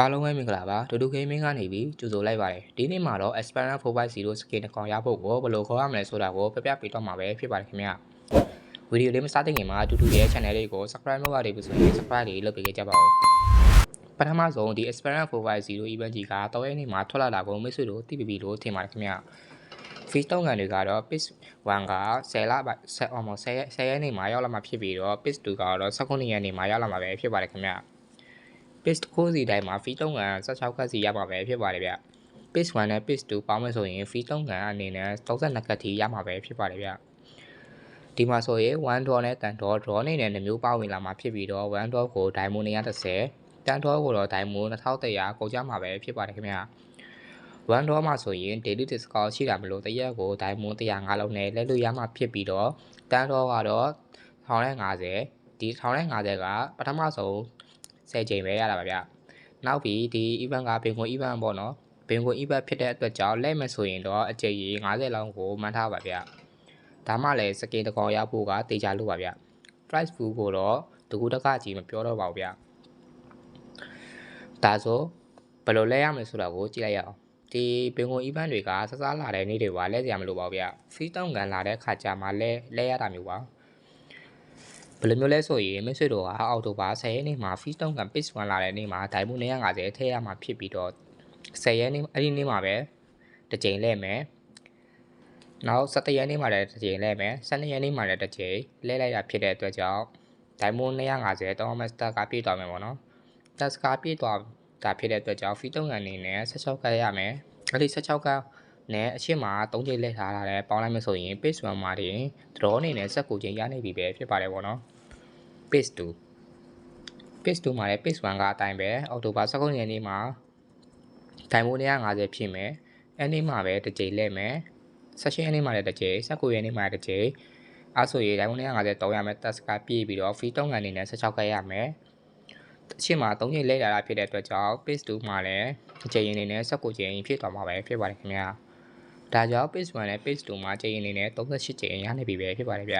အားလုံးပဲမင်္ဂလာပါဒူဒူဂိမ်းမင်းကနေပြီးကြိုဆိုလိုက်ပါတယ်ဒီနေ့မှာတော့ Aspirant 450 skin တစ်ကောင်ရဖို့ကိုဘယ်လိုခေါ်ရမလဲဆိုတာကိုပြပြပေးတော့မှာပဲဖြစ်ပါတယ်ခင်ဗျဗီဒီယိုလေးမစတဲ့ခင်မှာအတူတူရဲ့ channel လေးကို subscribe လုပ်ရတဲ့ပြီဆိုရင် subscribe လေးလုပ်ပေးကြပါဦးပထမဆုံးဒီ Aspirant 450 event ကြီးကတော့ရဲ့နေ့မှာထွက်လာတာကိုမိတ်ဆွေတို့သိပြီလို့ထင်ပါတယ်ခင်ဗျ fees တုံးကန်တွေကတော့ pitch 1က10လပါ10 almost 10ရက်10ရက်နေ့မှာရောက်လာမှာဖြစ်ပြီးတော့ pitch 2ကတော့19ရက်နေ့မှာရောက်လာမှာပဲဖြစ်ပါတယ်ခင်ဗျ page ကိုစီတိုင်းမှာ fee တုံးကန်16ကတ်စီရမှာပဲဖြစ်ပါတယ်ဗျ page 1နဲ့ page 2ပေါင်းမယ်ဆိုရင် fee တုံးကန်အနေနဲ့32ကတ်ထိရမှာပဲဖြစ်ပါတယ်ဗျဒီမှာဆိုရင်1 draw နဲ့10 draw draw နေနဲ့မျိုးပေါင်းဝင်လာမှာဖြစ်ပြီးတော့1 draw ကို diamond 130 10 draw ကိုတော့ diamond 2100ကုန်ကြမှာပဲဖြစ်ပါတယ်ခင်ဗျ1 draw မှာဆိုရင် daily discount ရှိတာမလို့တရက်ကို diamond 105လောက်နဲ့လဲလို့ရမှာဖြစ်ပြီးတော့10 draw ကတော့1050ဒီ1050ကပထမဆုံး 10ချိန်ပဲရတာပါဗျ။နောက်ပြီးဒီ event ကဘင်ကွန် event ပေါ့နော်။ဘင်ကွန် event ဖြစ်တဲ့အတွက်ကြောင့်လဲမယ်ဆိုရင်တော့အကြိမ်ကြီး90လောက်ကိုမှန်းထားပါဗျ။ဒါမှလည်းစကင်တကောင်ရဖို့ကတေချာလို့ပါဗျ။ price pool ကိုတော့တကူတကကြီးမပြောတော့ပါဘူးဗျ။ဒါဆိုဘယ်လိုလဲရမလဲဆိုတာကိုကြည့်လိုက်ရအောင်။ဒီဘင်ကွန် event တွေကစစားလာတဲ့နေ့တွေကလဲစရာမလိုပါဘူးဗျ။ free တောင်းကန်လာတဲ့ခါကြမှာလဲလဲရတာမျိုးပါ။ ဘယ်လိုမျိုးလဲဆိုရင်မိတ်ဆွေတို့ကအောက်တိုဘာ10ရက်နေ့မှာ fees တုံးကန် page 1လာတဲ့နေ့မှာဒိုင်မူ950ထည့်ရမှာဖြစ်ပြီးတော့10ရက်နေ့အဲ့ဒီနေ့မှာပဲတစ်ကြိမ်လဲမယ်နောက်17ရက်နေ့မှာလည်းတစ်ကြိမ်လဲမယ်12ရက်နေ့မှာလည်းတစ်ကြိမ်လဲလိုက်တာဖြစ်တဲ့အတွက်ကြောင့်ဒိုင်မူ950တောင်းမစတာကပြည့်သွားမယ်ပေါ့နော်တက်စကာပြည့်သွားတာဖြစ်တဲ့အတွက်ကြောင့် fee တုံးကန်အနေနဲ့16ကရရမယ်အဲ့ဒီ16က နဲ့အရှင်းမှာ3ချိန်လက်ထားတာလည်းပေါင်းလိုက်မှဆိုရင် page 1မှာတင် draw အနေနဲ့စက်ကိုချိန်ရနေပြီပဲဖြစ်ပါတယ်ပေါ့နော် page 2 page 2မှာလည်း page 1ကအတိုင်းပဲအောက်တိုဘာ19ရက်နေ့မှာဒိုင်မိုး150ဖြစ်မယ်အဲ့နေ့မှာပဲတစ်ကြိမ်လဲမယ်16ရက်နေ့မှာလည်းတစ်ကြိမ်19ရက်နေ့မှာတစ်ကြိမ်အဲ့ဆိုရင်ဒိုင်မိုး150တောင်းရမယ်တက်စကပြည့်ပြီးတော့ free တုံးကန်အနေနဲ့16ခက်ရမယ်အချင်းမှာ3ချိန်လဲလာတာဖြစ်တဲ့အတွက်ကြောင့် page 2မှာလည်းအချိန်အနေနဲ့19ချိန်ဖြစ်သွားမှာပဲဖြစ်ပါတယ်ခင်ဗျာ ဒါကြောင့် page 1နဲ့ page 2မှာချိန်အနေနဲ့38ချိန်ရနေပြီပဲဖြစ်ပါတယ်ဗျ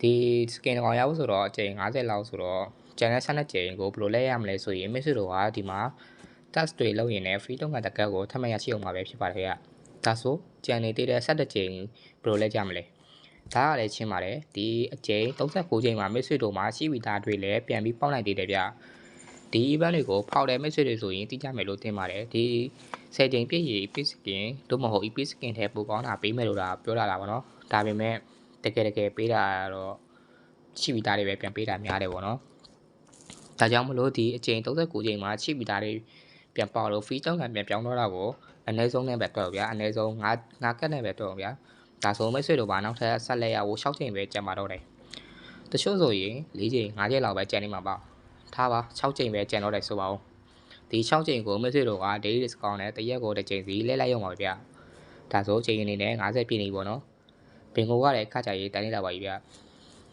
ဒီ skin ကောင်ရဖို့ဆိုတော့အချိန်50လောက်ဆိုတော့ channel 12ချိန်ကိုဘယ်လိုလဲရမလဲဆိုရင်မိတ်ဆွေတို့ကဒီမှာ task တွေလုပ်ရင်လည်း free တုံးကတကက်ကိုထပ်မရရှိအောင်ပါပဲဖြစ်ပါတယ်ဗျဒါဆို channel တည်တဲ့17ချိန်ဘယ်လိုလဲကြမလဲဒါကလည်းချင်းပါတယ်ဒီအချိန်39ချိန်မှာမိတ်ဆွေတို့မှာရှိဝီသားတွေလည်းပြန်ပြီးပေါက်နိုင်သေးတယ်ဗျ ဒီ event တွေကိုဖောက်တယ်မိတ်ဆွေတွေဆိုရင်သိကြမယ်လို့ထင်ပါတယ်ဒီ10ချိန်ပြည့်ရည် EP skin တို့မဟုတ် EP skin ထဲပိုကောင်းတာပေးမယ်လို့ဒါပြောလာတာပါနော်ဒါပေမဲ့တကယ်တကယ်ပေးတာတော့ရှိပြီးသားတွေပဲပြန်ပေးတာများတယ်ပေါ့နော်ဒါကြောင့်မလို့ဒီအချိန်39ချိန်မှာရှိပြီးသားတွေပြန်ပေါလို့ free တောင်းခံပြန်ပြောင်းတော့တာကိုအနည်းဆုံးနဲ့ပဲတော့ဗျာအနည်းဆုံး9 9ကတ်နဲ့ပဲတော့ဗျာဒါဆိုမိတ်ဆွေတို့ဘာနောက်ထပ်ဆက်လက်ရဖို့6ချိန်ပဲကြံပါတော့တယ်တချို့ဆိုရင်4ချိန်5ချိန်လောက်ပဲကြံနေမှာပါ ထားပါ6ချိန်ပဲကြံတော့တယ်ဆိုပါဦးဒီ6ချိန်ကိုမိတ်ဆွေတို့က daily discount နဲ့တရက်ကိုတစ်ချိန်စီလဲလိုက်ရုံပါဗျာဒါဆိုချိန်အနေနဲ့50ပြည့်နေပြီပေါ့နော်ဘင်ကိုကလည်းခါကြရေးတန်းနေတာပါကြီးဗျ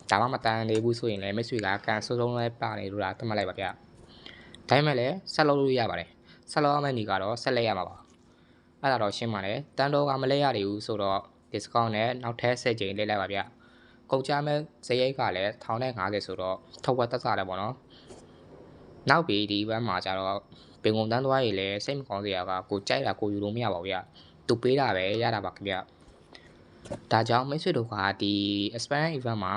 ဒါမှမတန်းနေဘူးဆိုရင်လည်းမိတ်ဆွေကကန်ဆိုးဆုံးလဲပါနေလို့လားသတ်မှတ်လိုက်ပါဗျဒါပေမဲ့လည်းဆက်လုပ်လို့ရပါတယ်ဆက်လုပ်ရမယ့်နေကတော့ဆက်လက်ရမှာပါအဲ့ဒါတော့ရှင်းပါတယ်တန်တော်ကမလဲရသေးဘူးဆိုတော့ discount နဲ့နောက်ထပ်10ချိန်လဲလိုက်ပါဗျကုန်ကြမဲ့ဇရိတ်ကလည်း1050ဆိုတော့ထုတ်ဝက်သက်သာတယ်ပေါ့နော် နောက်ပြီးဒီဘက်မှာကျတော့ပင်ကုန်တန်းသွားရည်လည်းစိတ်မကောင်းစရာကကိုကြိုက်တာကိုယူလို့မရပါဘူးဗျသူပေးတာပဲရတာပါခင်ဗျဒါကြောင့်မိတ်ဆွေတို့ကဒီ expand event မှာ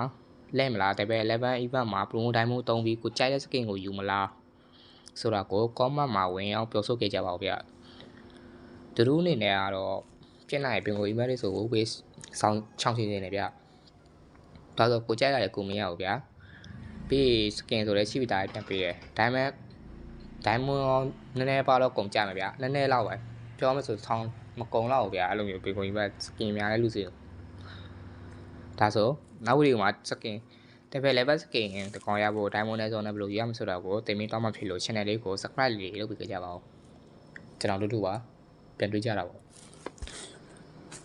လဲမလားတပည့်11 event မှာ promo diamond သုံးပြီးကိုကြိုက်တဲ့ skin ကိုယူမလားဆိုတာကို comment မှာဝင်အောင်ပြောဆိုခဲ့ကြပါဦးဗျသူတို့အနေနဲ့ကတော့ပြင်လိုက်ပင်ကို email လေးဆိုကို base ဆောင်းချောင်းချင်းနေတယ်ဗျဒါဆိုကိုကြိုက်ရတယ်ကိုမရဘူးဗျာ ပြီး skin ဆိုလည်းရှိပြီးသားပြန်ပေးတယ် diamond diamond နည်းနည်းပါတော့ကုန်ကြမယ်ဗျာနည်းနည်းလောက်ပဲပြောမှဆိုဆောင်းမကုံတော့ဘူးဗျာအဲ့လိုမျိုးပေကွန်ကြီးပဲ skin များလဲလူစီဒါဆိုနောက်ဗီဒီယိုမှာ skin တပည့် level skin တကောင်ရဖို့ diamond နဲ့ဆိုတော့ဘယ်လိုရမလဲဆိုတော့ကိုတင်ပြီးတော့မှဖြစ်လို့ channel လေးကို subscribe လေးလုပ်ပေးကြပါဦးကျွန်တော်တို့တို့ပါပြန်တွေ့ကြတာပေါ့